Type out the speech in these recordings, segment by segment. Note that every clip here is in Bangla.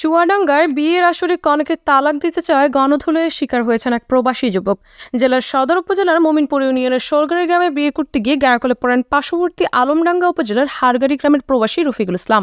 চুয়াডাঙ্গার বিয়ের আসরে কনেকে তালাক দিতে চায় গণধুলের শিকার হয়েছেন এক প্রবাসী যুবক। জেলার সদর উপজেলার মোমিনপুর ইউনিয়নের সোলগাড়ি গ্রামে বিয়ে করতে গিয়ে গ্যারাকলে পড়েন পার্শ্ববর্তী আলমডাঙ্গা উপজেলার হারগাড়ি গ্রামের প্রবাসী রফিকুল ইসলাম।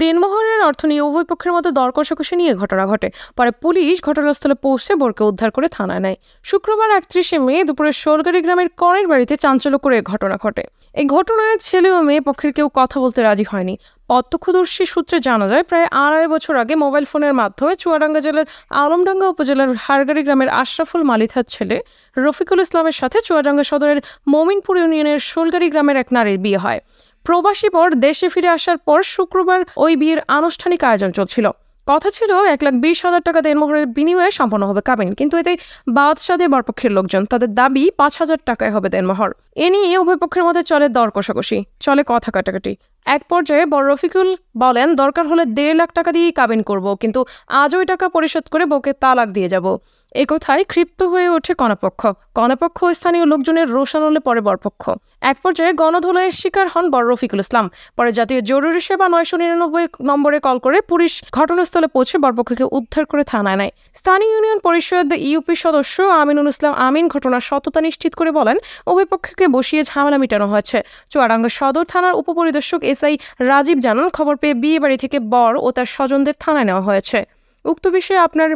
দেনমোহরের অর্থ নিয়ে উভয় পক্ষের মধ্যে দর কষাকষি নিয়ে ঘটনা ঘটে। পরে পুলিশ ঘটনাস্থলে পৌঁছে বোরকে উদ্ধার করে থানায় নেয়। শুক্রবার একত্রিশে মে দুপুরে সোলগাড়ি গ্রামের কনের বাড়িতে চাঞ্চল্য করে ঘটনা ঘটে। এই ঘটনায় ছেলে ও মেয়ে পক্ষের কেউ কথা বলতে রাজি হয়নি। প্রত্যক্ষদর্শী সূত্রে জানা যায়, প্রায় আড়াই বছর আগে মোবাইল ফোনের মাধ্যমে চুয়াডাঙ্গা জেলার আলমডাঙ্গা উপজেলার হারগাড়ি গ্রামের আশরাফুল মালিথার ছেলে রফিকুল ইসলামের সাথে চুয়াডাঙ্গা সদরের মমিনপুর ইউনিয়নের শোলগাড়ি গ্রামের এক নারীর বিয়ে হয়। প্রবাসী পর দেশে ফিরে আসার পর শুক্রবার ওই বিয়ের আনুষ্ঠানিক আয়োজন চলছিল। কথা ছিল এক লাখ বিশ হাজার টাকা দেনমোহরের বিনিময়ে সম্পন্ন হবে কাবিন। কিন্তু এতে বাদশাদে বরপক্ষের লোকজন, তাদের দাবি পাঁচ হাজার টাকায় হবে দেনমোহর এ নিয়ে উভয় পক্ষের মধ্যে চলে দর কষাকষি, চলে কথা কাটাকাটি। এক পর্যায়ে বড় রফিকুল বলেন, দরকার হলে দেড় লাখ টাকা দিয়েই কাবিন করব, কিন্তু আজ ওই টাকা পরিশোধ করে বউকে তালাক দিয়ে যাব। এ কথায় ক্ষিপ্ত হয়ে ওঠে কনাপক্ষ কনাপক্ষ স্থানীয় লোকজনের রোষানলে পরে বরপক্ষ। এক পর্যায়ে গণধোলাইয়ের শিকার হন বড় রফিকুল ইসলাম। পরে জাতীয় জরুরি সেবা নয়শো নিরানব্বই নম্বরে কল করে পুলিশ ঘটনাস্থলে পৌঁছে বরপক্ষকে উদ্ধার করে থানায় নেয়। স্থানীয় ইউনিয়ন পরিষদ ইউপি সদস্য আমিনুল ইসলাম আমিন ঘটনার সততা নিশ্চিত করে বলেন, উভয়পক্ষকে বসিয়ে ঝামেলা মেটানো হয়েছে। চুয়াডাঙ্গা সদর থানার উপপরিদর্শক এস আই রাজীব জানান, খবর পেয়ে বিয়ে বাড়ি থেকে বর ও তার স্বজনদের থানায় নেওয়া হয়েছে। উক্ত বিষয়ে আপনার